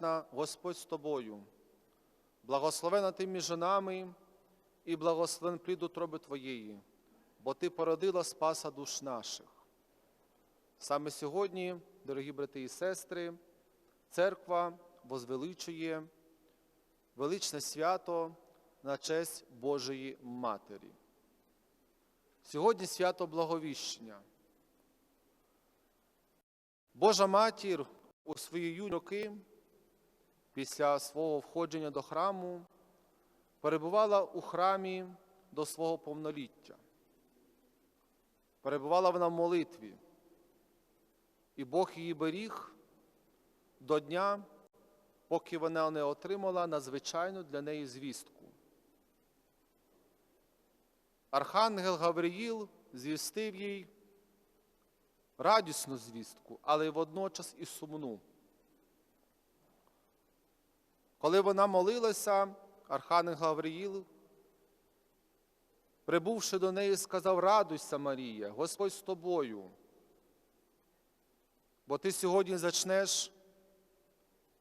благодатна Господь з тобою, благословена ти між жінами і благословен плід утроби Твоєї, бо Ти породила спаса душ наших. Саме сьогодні, дорогі брати і сестри, церква возвеличує величне свято на честь Божої Матері. Сьогодні свято Благовіщення. Божа матір у свої юні роки після свого входження до храму перебувала у храмі до свого повноліття. Перебувала вона в молитві, і Бог її беріг до дня, поки вона не отримала надзвичайну для неї звістку. Архангел Гавриїл звістив їй радісну звістку, але й водночас і сумну. Коли вона молилася, Архангел Гавриїл, прибувши до неї, сказав: Радуйся, Марія, Господь з тобою, бо ти сьогодні зачнеш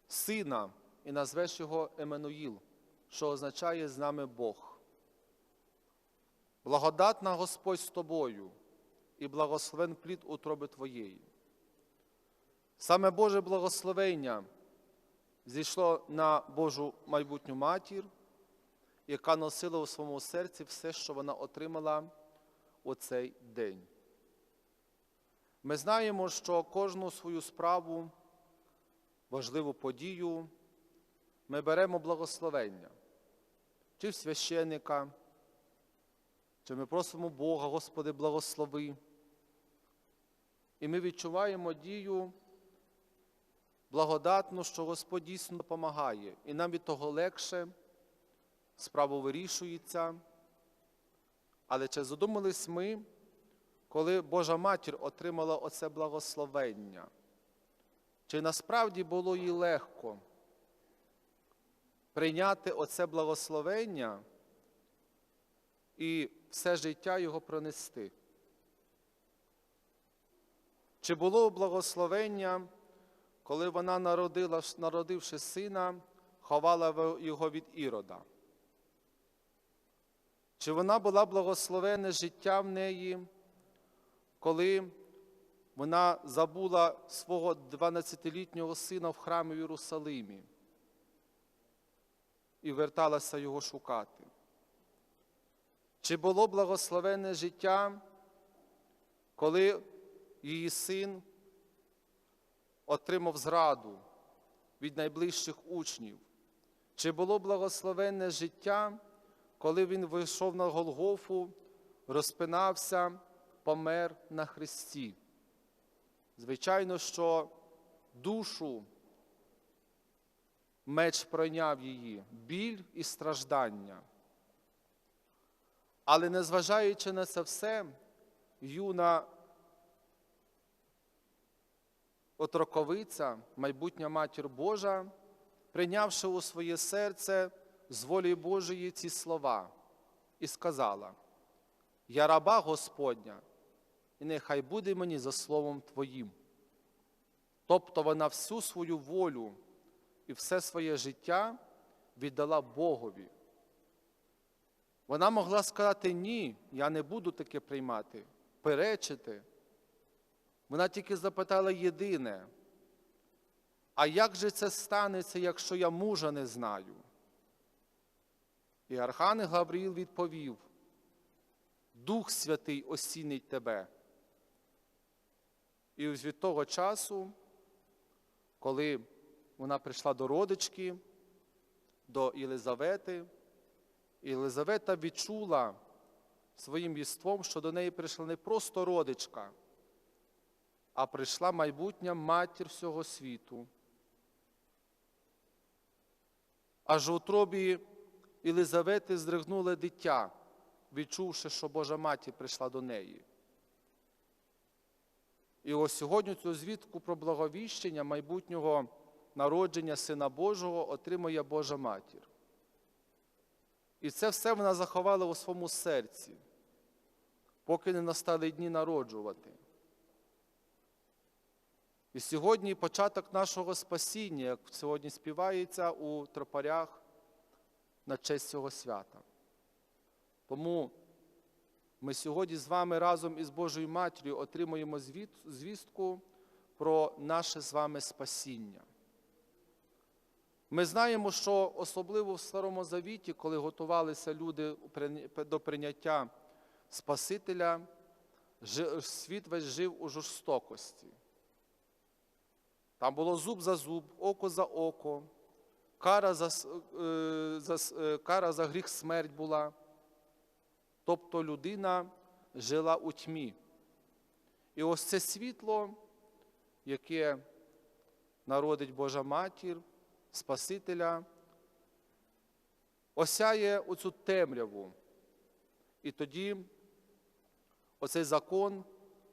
сина і назвеш його Еменуїл, що означає з нами Бог. Благодатна Господь з тобою і благословен плід утроби Твоєї. Саме Боже благословення зійшло на Божу майбутню матір, яка носила у своєму серці все, що вона отримала у цей день. Ми знаємо, що кожну свою справу, важливу подію, ми беремо благословення, чи в священника, чи ми просимо Бога, Господи, благослови. І ми відчуваємо дію благодатну, що Господь дійсно допомагає, і нам від того легше, справа вирішується. Але чи задумались ми, коли Божа Матір отримала оце благословення? Чи насправді було їй легко прийняти оце благословення і все життя його пронести? Чи було благословення, коли вона народила, народивши сина, ховала його від ірода? Чи вона була благословенне життя в неї, коли вона забула свого 12-літнього сина в храмі в Єрусалимі і верталася його шукати? Чи було благословенне життя, коли її син отримав зраду від найближчих учнів? Чи було благословенне життя, коли він вийшов на Голгофу, розпинався, помер на Христі? Звичайно, що душу меч пройняв її, біль і страждання. Але незважаючи на це все, юна отроковиця, майбутня матір Божа, прийнявши у своє серце з волі Божої ці слова, і сказала: Я раба Господня, і нехай буде мені за словом Твоїм. Тобто вона всю свою волю і все своє життя віддала Богові. Вона могла сказати ні, я не буду таке приймати, перечити. Вона тільки запитала єдине, а як же це станеться, якщо я мужа не знаю? І Архангел Гавриїл відповів: Дух Святий осінить тебе. І від того часу, коли вона прийшла до родички, до Єлизавети, Єлизавета відчула своїм єством, що до неї прийшла не просто родичка, а прийшла майбутня матір всього світу. Аж у утробі Єлизавети здригнуле дитя, відчувши, що Божа матір прийшла до неї. І ось сьогодні цю звідку про благовіщення майбутнього народження Сина Божого отримує Божа матір. І це все вона заховала у своєму серці, поки не настали дні народжувати. І сьогодні початок нашого спасіння, як сьогодні співається у тропарях на честь цього свята. Тому ми сьогодні з вами разом із Божою Матір'ю отримуємо звістку про наше з вами спасіння. Ми знаємо, що особливо в Старому Завіті, коли готувалися люди до прийняття Спасителя, світ весь жив у жорстокості. Там було зуб за зуб, око за око, кара за, е, за, е, кара за гріх смерть була. Тобто людина жила у тьмі. І ось це світло, яке народить Божа Матір, Спасителя, осяє оцю темряву. І тоді оцей закон,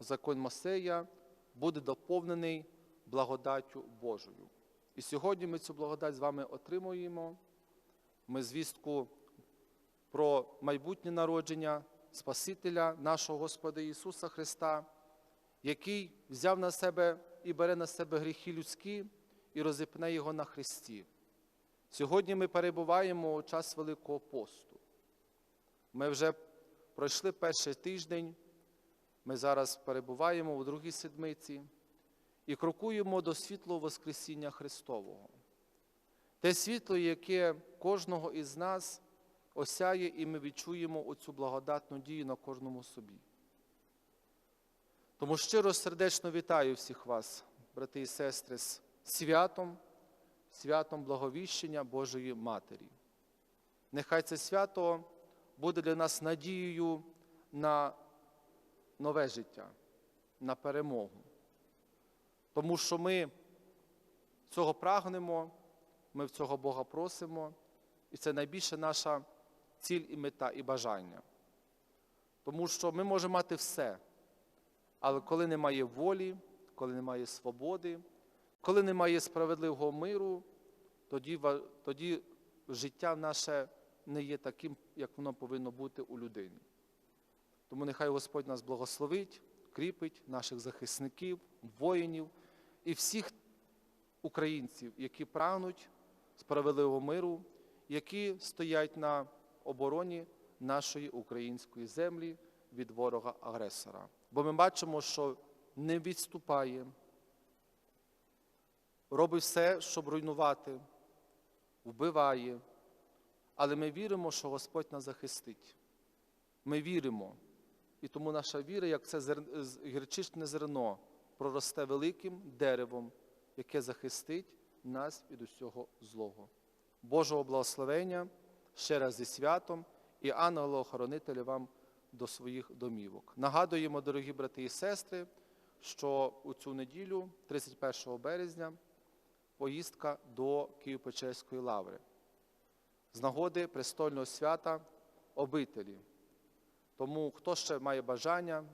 закон Мосея, буде доповнений благодаттю Божою. І сьогодні ми цю благодать з вами отримуємо. Ми звістку про майбутнє народження Спасителя нашого Господа Ісуса Христа, який взяв на себе і бере на себе гріхи людські і розіпне його на Христі. Сьогодні ми перебуваємо у час Великого посту. Ми вже пройшли перший тиждень, ми зараз перебуваємо у другій седмиці і крокуємо до світлого Воскресіння Христового. Те світло, яке кожного із нас осяє, і ми відчуємо оцю благодатну дію на кожному собі. Тому щиро сердечно вітаю всіх вас, брати і сестри, з святом, святом благовіщення Божої Матері. Нехай це свято буде для нас надією на нове життя, на перемогу. Тому що ми цього прагнемо, ми в цього Бога просимо, і це найбільша наша ціль і мета, і бажання. Тому що ми можемо мати все, але коли немає волі, коли немає свободи, коли немає справедливого миру, тоді, тоді життя наше не є таким, як воно повинно бути у людині. Тому нехай Господь нас благословить, кріпить наших захисників, воїнів і всіх українців, які прагнуть справедливого миру, які стоять на обороні нашої української землі від ворога-агресора. Бо ми бачимо, що не відступає, робить все, щоб руйнувати, вбиває. Але ми віримо, що Господь нас захистить. Ми віримо. І тому наша віра, як це гірчичне зерно, проросте великим деревом, яке захистить нас від усього злого. Божого благословення ще раз зі святом і ангела-охоронителя вам до своїх домівок. Нагадуємо, дорогі брати і сестри, що у цю неділю, 31 березня, поїздка до Києво-Печерської лаври з нагоди престольного свята обителі. Тому, хто ще має бажання,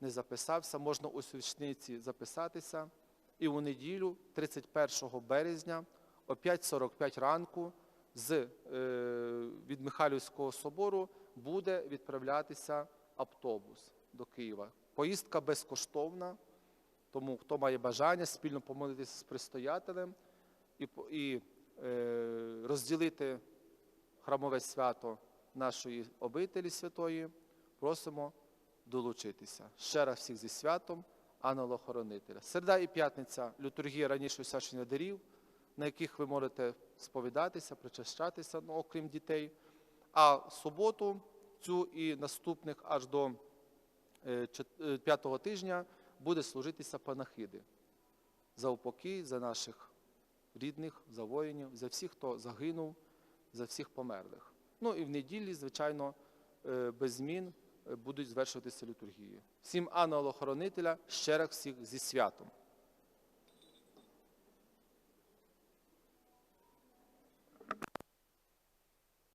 не записався, можна у свічниці записатися. І у неділю, 31 березня, о 5.45 ранку, з, е, від Михайлівського собору буде відправлятися автобус до Києва. Поїздка безкоштовна, тому хто має бажання спільно помолитися з предстоятелем і, і е, розділити храмове свято нашої обителі святої, просимо долучитися. Ще раз всіх зі святом, ангела-хоронителя. Середа і п'ятниця літургія раніше освячення дарів, на яких ви можете сповідатися, причащатися, ну, окрім дітей. А суботу, цю і наступних аж до е, е, п'ятого тижня буде служитися панахиди за упокій, за наших рідних, за воїнів, за всіх, хто загинув, за всіх померлих. Ну і в неділі, звичайно, е, без змін будуть звершуватися літургії. Всім ангело-хоронителя ще раз всіх зі святом.